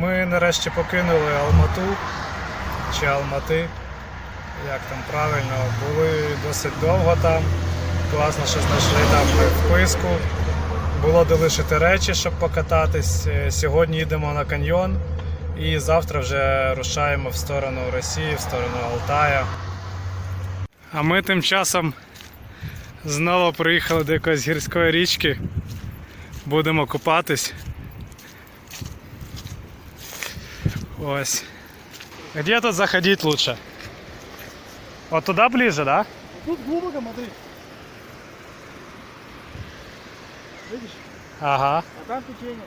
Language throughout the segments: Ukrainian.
Ми нарешті покинули Алмату чи Алмати, як там правильно, були досить довго там. Класно, що знайшли там вписку. Було де лишити речі, щоб покататись. Е, Сьогодні їдемо на каньйон і завтра вже рушаємо в сторону Росії, в сторону Алтая. А ми тим часом знову приїхали до якоїсь гірської річки. Будемо купатись. Ось. Где тут заходить лучше? Вот туда ближе, да? Тут глубоко, смотри. Видишь? Ага. А там течение.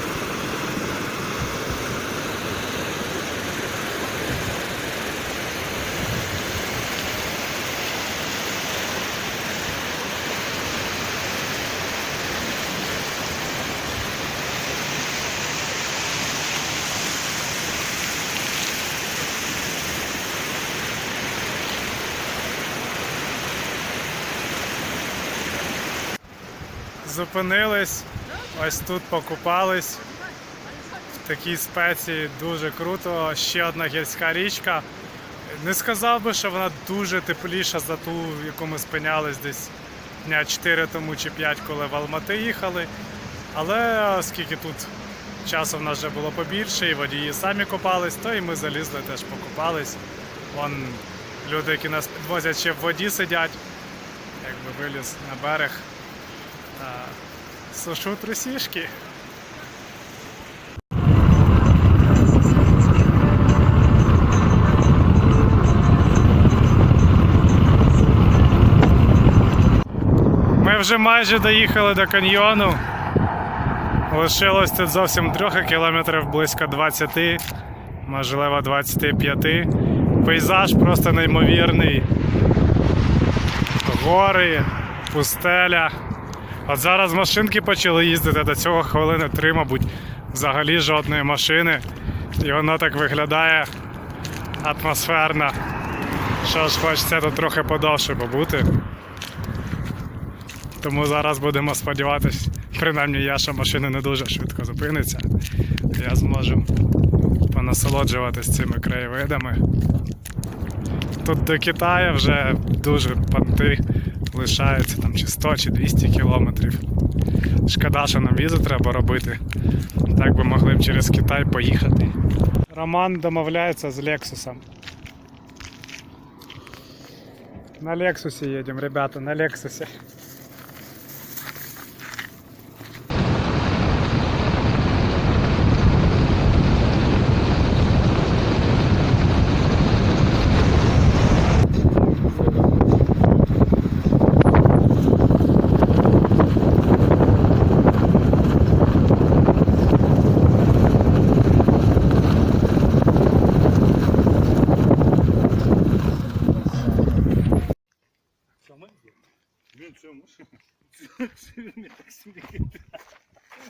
Зупинились, ось тут покупались. В такій спеції дуже круто. Ще одна гірська річка. Не сказав би, що вона дуже тепліша за ту, в яку ми спинялись десь дня 4 тому чи 5, коли в Алмати їхали. Але оскільки тут часу в нас вже було побільше, і водії самі купались, то і ми залізли теж покупались. Вон люди, які нас підвозять, ще в воді сидять. Якби виліз на берег сушу трусішки. Ми вже майже доїхали до каньйону. Лишилось тут зовсім трохи кілометрів близько 20, можливо 25. Пейзаж просто неймовірний. Гори, пустеля. От зараз машинки почали їздити, до цього хвилини три, мабуть, взагалі жодної машини. І воно так виглядає атмосферно. Що ж, хочеться тут трохи подовше побути. Тому зараз будемо сподіватися, принаймні я, що машина не дуже швидко зупиниться. Я зможу понасолоджуватись цими краєвидами. Тут до Китаю вже дуже понти лишається там чи 100 чи 200 кілометрів. Шкода, що нам візу треба робити. Так би могли б через Китай поїхати. Роман домовляється з Лексусом. На Лексусі їдемо, ребята, на Лексусі.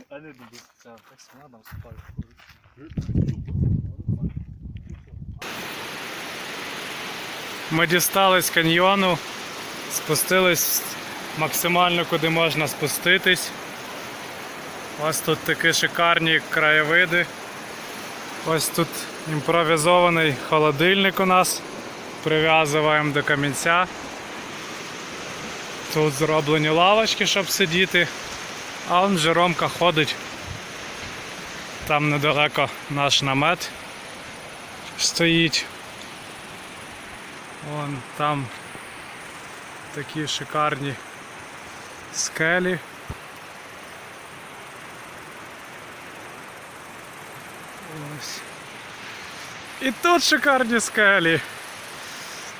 А не буду. Так, так встать. Ми дістались каньйону, спустились максимально куди можна спуститись. Ось тут такі шикарні краєвиди. Ось тут імпровізований холодильник у нас. Прив'язуємо до камінця. Тут зроблені лавочки, щоб сидіти. А он вже Ромка ходить. Там недалеко наш намет стоїть. Вон там такі шикарні скелі. Ось. І тут шикарні скелі.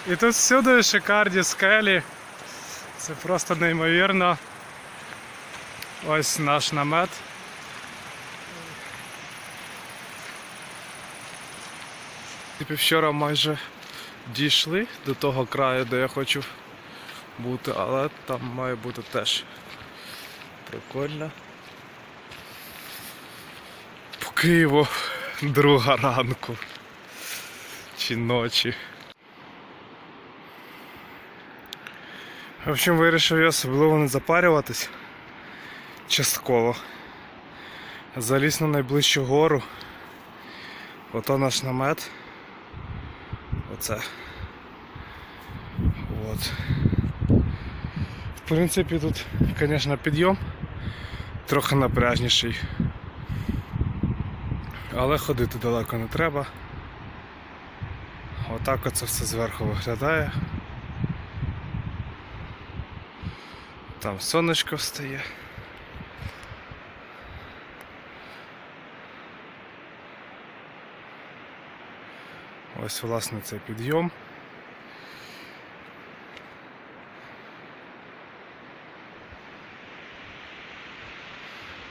І тут всюди шикарні скелі. Це просто неймовірно. Ось наш намет. Типу вчора майже дійшли до того краю, де я хочу бути, але там має бути теж прикольно. По Києву друга ранку. Чи ночі. В общем, вирішив я особливо не запарюватись. Частково. Заліз на найближчу гору. Ото наш намет. Оце. От. В принципі, тут, звісно, підйом трохи напряжніший. Але ходити далеко не треба. Отак оце все зверху виглядає. Там сонечко встає. Ось власне цей підйом.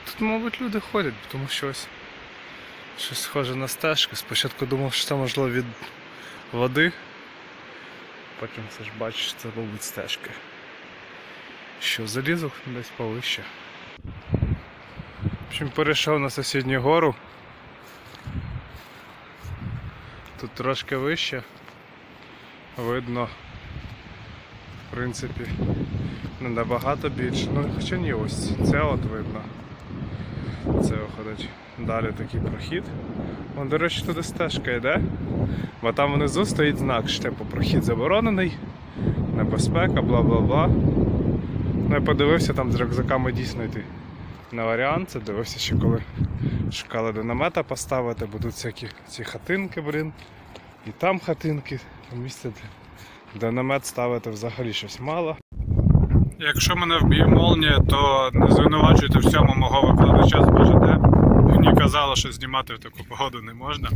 Тут, мабуть, люди ходять, тому що ось щось схоже на стежку. Спочатку думав, що це можливо від води. Потім все ж бачиш, це, мабуть, стежки. Що залізу десь повище. В общем, перейшов на сусідню гору. Тут трошки вище. Видно, в принципі, не набагато більше. Ну, хоча ні, ось це от видно. Це виходить далі такий прохід. Вон, до речі, туди стежка йде. Бо там внизу стоїть знак, що типу прохід заборонений, небезпека, бла бла бла. Ну я подивився там з рюкзаками дійсно йти на варіант. Це дивився ще коли шукали де поставити, бо тут всякі ці хатинки, блін. І там хатинки, місце, де, де намет ставити взагалі щось мало. Якщо мене вб'є молнія, то не звинувачуйте в цьому мого викладача з БЖД. Мені казали, що знімати в таку погоду не можна.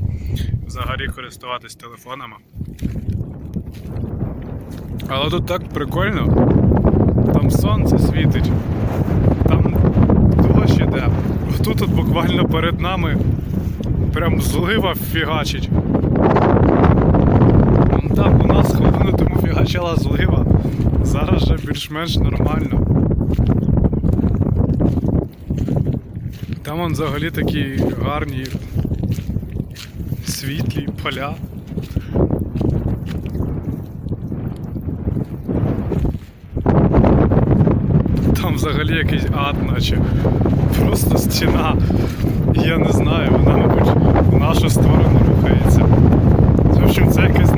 Взагалі користуватись телефонами. Але тут так прикольно. Там сонце світить. Тут буквально перед нами прям злива фігачить. Вон там у нас хвилину тому фігачила злива. Зараз вже більш-менш нормально. Там вон взагалі такі гарні світлі поля. Там взагалі якийсь ад, наче. Просто стіна. Я не знаю, вона, мабуть, в нашу сторону рухається. В общем, це якесь